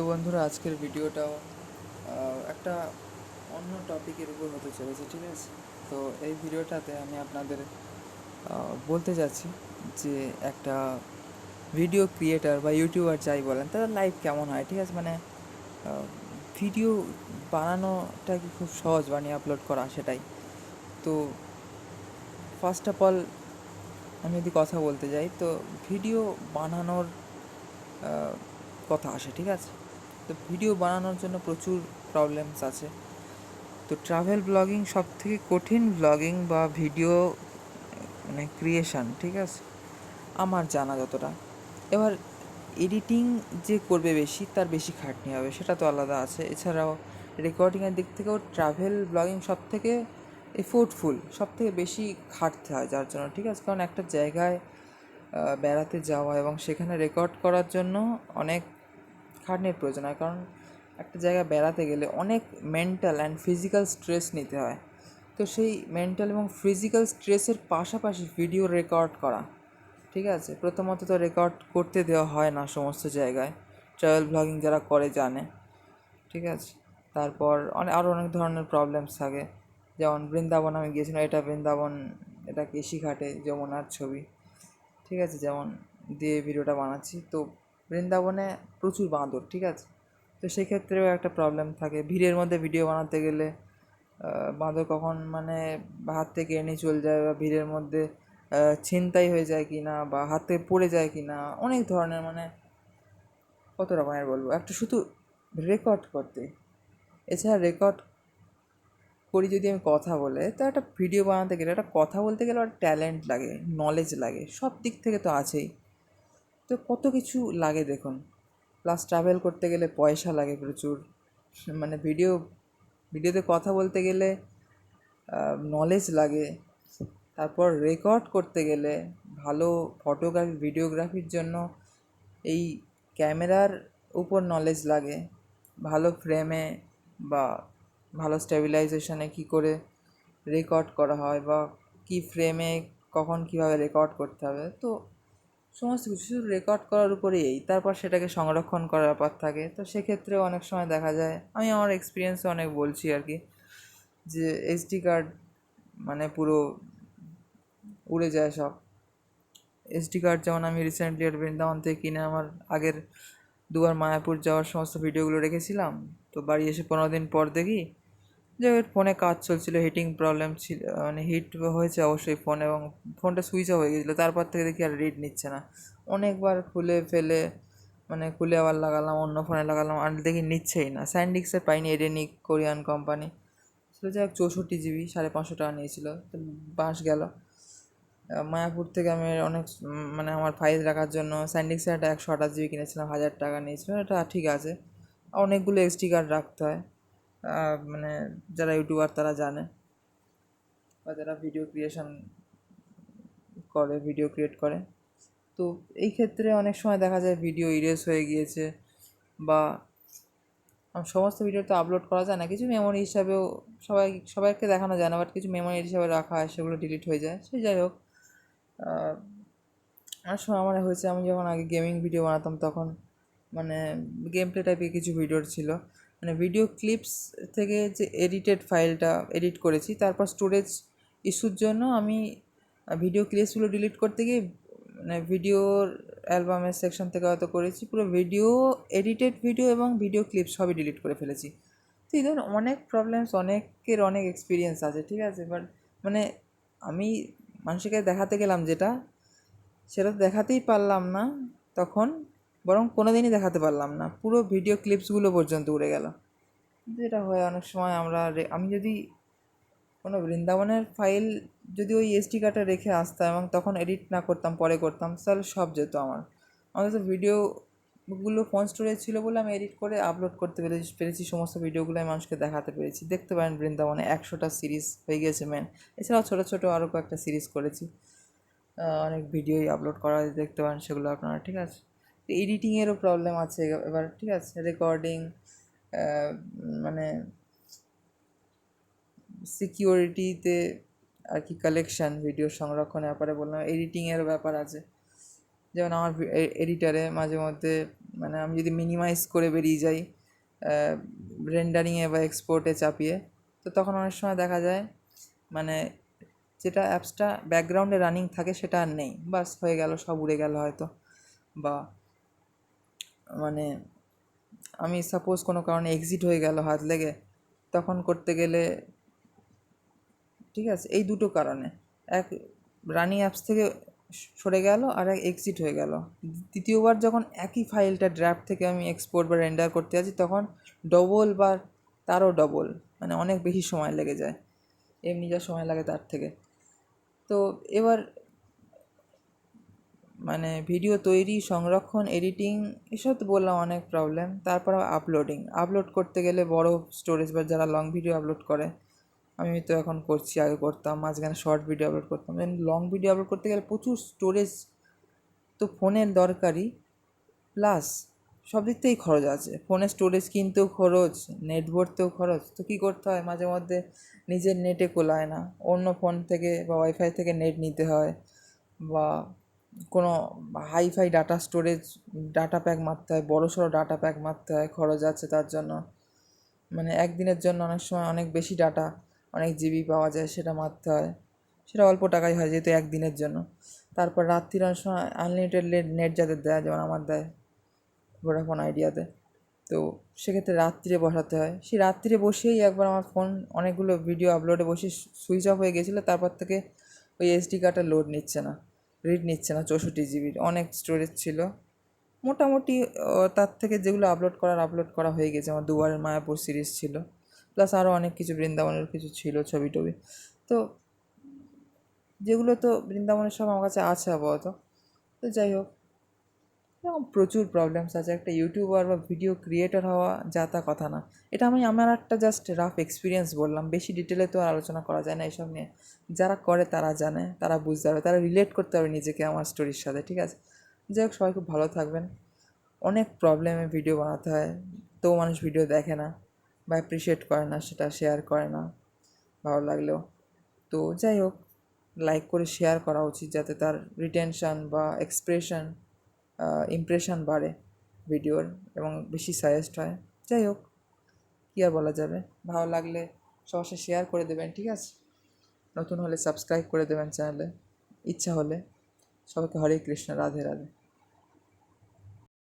তো বন্ধুরা, আজকের ভিডিওটাও একটা অন্য টপিকের উপর হতে চলেছে, ঠিক আছে? তো এই ভিডিওটাতে আমি আপনাদের বলতে যাচ্ছি যে একটা ভিডিও ক্রিয়েটার বা ইউটিউবার যাই বলেন তাদের লাইফ কেমন হয়, ঠিক আছে? মানে ভিডিও বানানোটা কি খুব সহজ বানিয়ে আপলোড করা সেটাই। তো ফার্স্ট অফ অল আমি যদি কথা বলতে যাই, তো ভিডিও বানানোর কথা আসে, ঠিক আছে? তো ভিডিও বানানোর জন্য প্রচুর প্রবলেমস আছে। তো ট্রাভেল ব্লগিং সব থেকে কঠিন ব্লগিং বা ভিডিও মানে ক্রিয়েশন ঠিক আছে? আমার জানা যতটা। এবার এডিটিং যে করবে বেশি, তার বেশি খাটনি হবে, সেটা তো আলাদা আছে। এছাড়াও রেকর্ডিংয়ের দিক থেকেও ট্রাভেল ব্লগিং সব থেকে এফোর্টফুল সব থেকে বেশি খাটতে হয় যার জন্য, ঠিক আছে? কারণ একটা জায়গায় বেড়াতে যাওয়া এবং সেখানে রেকর্ড করার জন্য অনেক খাটনির প্রয়োজন হয়। কারণ একটা জায়গায় বেড়াতে গেলে অনেক মেন্টাল অ্যান্ড ফিজিক্যাল স্ট্রেস নিতে হয়। তো সেই মেন্টাল এবং ফিজিক্যাল স্ট্রেসের পাশাপাশি ভিডিও রেকর্ড করা। ঠিক আছে? প্রথমত তো রেকর্ড করতে দেওয়া হয় না সমস্ত জায়গায়। ট্রাভেল ব্লগিং যারা করে জানে। ঠিক আছে? তারপর অনেক আরও অনেক ধরনের প্রবলেমস থাকে। যেমন বৃন্দাবন আমি গিয়েছিলাম, এটা বৃন্দাবন, এটা কেশিঘাটে যমুনার ছবি। ঠিক আছে? যেমন দিয়ে ভিডিওটা বানাচ্ছি। তো বৃন্দাবনে প্রচুর বাঁদর, ঠিক আছে? তো সেক্ষেত্রেও একটা প্রবলেম থাকে। ভিড়ের মধ্যে ভিডিও বানাতে গেলে বাঁদর কখন মানে হাত থেকে এনে চলে যায় বা ভিড়ের মধ্যে ছিনতাই হয়ে যায় কি না বা হাত থেকে পড়ে যায় কি না অনেক ধরনের মানে কত রকমের বলব। একটা শুধু রেকর্ড করতে। এছাড়া রেকর্ড করি যদি আমি কথা বলে, তো একটা ভিডিও বানাতে গেলে, একটা কথা বলতে গেলে একটা ট্যালেন্ট লাগে নলেজ লাগে, সব দিক থেকে তো আছেই। তো কত কিছু লাগে দেখুন। প্লাস ট্রাভেল করতে গেলে পয়সা লাগে প্রচুর। মানে ভিডিও ভিডিওতে কথা বলতে গেলে নলেজ লাগে। তারপর রেকর্ড করতে গেলে, ভালো ফটোগ্রাফি ভিডিওগ্রাফির জন্য এই ক্যামেরার উপর নলেজ লাগে। ভালো ফ্রেমে বা ভালো স্টেবিলাইজেশনে কী করে রেকর্ড করা হয় বা কী ফ্রেমে কখন কীভাবে রেকর্ড করতে হবে। তো সমস্ত কিছু রেকর্ড করার উপরেই। তারপর সেটাকে সংরক্ষণ করার ব্যাপার থাকে। তো সেক্ষেত্রে অনেক সময় দেখা যায়, আমি আমার এক্সপিরিয়েন্সে অনেক বলছি আর কি, যে এসডি কার্ড মানে পুরো উড়ে যায় সব। এসডি কার্ড যেমন আমি রিসেন্টলি আর বৃন্দাবন থেকে কিনে আমার আগের দুবার মায়াপুর যাওয়ার সমস্ত ভিডিওগুলো রেখেছিলাম। তো বাড়ি এসে পনেরো দিন পর দেখি যে ফোনে কাজ চলছিল হিটিং প্রবলেম ছিল মানে হিট হয়েছে অবশ্যই ফোন এবং ফোনটা সুইচ অফ হয়ে গেছিল। তারপর থেকে দেখি আর রিড নিচ্ছে না। অনেকবার খুলে ফেলে মানে খুলে আবার লাগালাম, অন্য ফোনে লাগালাম আর দেখি নিচ্ছেই না। স্যান্ডিক্সের পাইনি এডেনিক কোরিয়ান কোম্পানি ছিল যাই হোক চৌষট্টি জিবি সাড়ে পাঁচশো টাকা নিয়েছিল। তো বাস গেল। মায়াপুর থেকে আমি অনেক মানে আমার ফাইল রাখার জন্য স্যান্ডিক্সের একটা একশো আঠাশ জিবি কিনেছিলাম, হাজার টাকা নিয়েছিল। এটা ঠিক আছে। অনেকগুলো এসডি কার্ড রাখতে হয়। মানে যারা ইউটিউবার তারা জানে বা যারা ভিডিও ক্রিয়েশন করে ভিডিও ক্রিয়েট করে। তো এই ক্ষেত্রে অনেক সময় দেখা যায় ভিডিও ইরেজ হয়ে গিয়েছে বা সমস্ত ভিডিও তো আপলোড করা যায় না। কিছু মেমোরি হিসাবেও সবাই, সবাইকে দেখানো যায় না বাট কিছু মেমোরি হিসাবে রাখা হয়, সেগুলো ডিলিট হয়ে যায়। সে যাই হোক অনেক সময় আমার হয়েছে, আমি যখন আগে গেমিং ভিডিও বানাতাম, তখন মানে গেম প্লে টাইপের কিছু ভিডিও ছিল। মানে ভিডিও ক্লিপস থেকে যে এডিটেড ফাইলটা এডিট করেছি, তারপর স্টোরেজ ইস্যুর জন্য আমি ভিডিও ক্লিপসগুলো ডিলিট করতে গিয়ে মানে ভিডিওর অ্যালবামের সেকশন থেকে হয়তো করেছি, পুরো ভিডিও এডিটেড ভিডিও এবং ভিডিও ক্লিপ সবই ডিলিট করে ফেলেছি। তো এই ধরনের অনেক প্রবলেমস অনেকের অনেক এক্সপিরিয়েন্স আছে, ঠিক আছে? বাট মানে আমি মানুষকে দেখাতে গেলাম যেটা, সেটা দেখাতেই পারলাম না তখন। বরং কোনো দিনই দেখাতে পারলাম না। পুরো ভিডিও ক্লিপসগুলো পর্যন্ত উড়ে গেল। যেটা হয় অনেক সময় আমরা আমি যদি কোনো বৃন্দাবনের ফাইল যদি ওই এসডি কার্ডে রেখে আসতাম এবং তখন এডিট না করতাম, পরে করতাম, তাহলে সব যেত আমার। আমাদের তো ভিডিওগুলো ফোন স্টোরেজ ছিল বলে আমি এডিট করে আপলোড করতে পেরেছি পেরেছি, সমস্ত ভিডিওগুলো আমি মানুষকে দেখাতে পেরেছি। দেখতে পারেন বৃন্দাবনে একশোটা সিরিজ হয়ে গিয়েছে মেন এছাড়াও ছোটো ছোটো আরও কয়েকটা সিরিজ করেছি। অনেক ভিডিওই আপলোড করা দেখতে পারেন সেগুলো আপনারা, ঠিক আছে? এডিটিংয়েরও প্রবলেম আছে। এবার ঠিক আছে রেকর্ডিং মানে সিকিউরিটিতে আর কি কালেকশন ভিডিও সংরক্ষণের ব্যাপারে বললাম এডিটিংয়ের ব্যাপার আছে। যেমন আমার এডিটারে মাঝে মধ্যে মানে আমি যদি মিনিমাইজ করে বেরিয়ে যাই রেন্ডারিংয়ে বা এক্সপোর্টে চাপিয়ে, তো তখন অনেক সময় দেখা যায় মানে যেটা অ্যাপসটা ব্যাকগ্রাউন্ডে রানিং থাকে সেটা আর নেই। বাস হয়ে গেল, সব উড়ে গেল হয়তো। বা মানে আমি সাপোজ কোনো কারণে এক্সিট হয়ে গেল হাত লেগে, তখন করতে গেলে ঠিক আছে, এই দুটো কারণে। এক, রানিং অ্যাপস থেকে সরে গেল আর এক এক্সিট হয়ে গেল। দ্বিতীয়বার যখন একই ফাইলটা ড্রাফট থেকে আমি এক্সপোর্ট বা রেন্ডার করতে যাচ্ছি, তখন ডবল বা তারও ডবল মানে অনেক বেশি সময় লেগে যায়। এমনি যা সময় লাগে তার থেকে। তো এবার মানে ভিডিও তৈরি, সংরক্ষণ, এডিটিং, এসব তো বললাম অনেক প্রবলেম তারপর আপলোডিং আপলোড করতে গেলে বড় স্টোরেজ বা যারা লং ভিডিও আপলোড করে, আমি তো এখন করছি, আগে করতাম, মাঝখানে শর্ট ভিডিও আপলোড করতাম। লং ভিডিও আপলোড করতে গেলে প্রচুর স্টোরেজ তো ফোনের দরকারি প্লাস সব দিক থেকেই খরচ আছে। ফোনে স্টোরেজ কিনতেও খরচ নেট ভরতেও খরচ। তো কী করতে হয়? মাঝে মধ্যে নিজের নেটে কোলায় না। অন্য ফোন থেকে বা ওয়াইফাই থেকে নেট নিতে হয় বা কোনো hi fi data storage, data pack মারতে হয়, বড়ো সড়ো ডাটা প্যাক মারতে হয়, খরচ আছে তার জন্য। মানে একদিনের জন্য অনেক সময় অনেক বেশি ডাটা, অনেক জিবি পাওয়া যায় সেটা মারতে হয়। সেটা অল্প টাকায় হয় যেহেতু একদিনের জন্য। তারপর রাত্রির অনেক সময় আনলিমিটেড নেট যাদের দেয়, যেমন আমার দেয় ভোডাফোন আইডিয়াতে তো। সেক্ষেত্রে রাত্রিরে বসাতে হয়। সেই রাত্রিরে বসেই একবার আমার ফোন অনেকগুলো ভিডিও আপলোডে বসে সুইচ অফ হয়ে গেছিল, তারপর থেকে ওই এসডি কার্ডটা লোড নিচ্ছে না। রিড নিচ্ছে না, চৌষট্টি জিবির অনেক স্টোরেজ ছিল। মোটামুটি তার থেকে যেগুলো আপলোড করার আপলোড করা হয়ে গেছে। আমার দুবারের মায়াপুর সিরিজ ছিল। প্লাস আরও অনেক কিছু বৃন্দাবনের কিছু ছিল ছবি টবি। তো, যেগুলো তো বৃন্দাবনের সব আমার কাছে আছে আপাতত। তো যাই হোক এরকম প্রচুর প্রবলেমস আছে। একটা ইউটিউবার বা ভিডিও ক্রিয়েটার হওয়া যা তা কথা না। এটা আমি, আমার একটা জাস্ট রাফ এক্সপিরিয়েন্স বললাম। বেশি ডিটেলে তো আর আলোচনা করা যায় না এসব নিয়ে। যারা করে তারা জানে, তারা বুঝতে পারবে, তারা রিলেট করতে পারবে নিজেকে আমার স্টোরির সাথে, ঠিক আছে? যাই হোক, সবাই খুব ভালো থাকবেন। অনেক প্রবলেমে ভিডিও বানাতে হয়। তো মানুষ ভিডিও দেখে না বা অ্যাপ্রিসিয়েট করে না, সেটা শেয়ার করে না। ভালো লাগলেও। তো যাই হোক লাইক করে শেয়ার করা উচিত যাতে তার রিটেনশন বা এক্সপ্রেশন ইমপ্রেশন বাড়ে ভিডিওর এবং বেশি সাজেস্ট হয়। যাই হোক, কী আর বলা যাবে? ভালো লাগলে সবার সাথে শেয়ার করে দেবেন, ঠিক আছে? নতুন হলে সাবস্ক্রাইব করে দেবেন চ্যানেলে ইচ্ছা হলে সবাইকে হরে কৃষ্ণ, রাধে রাধে।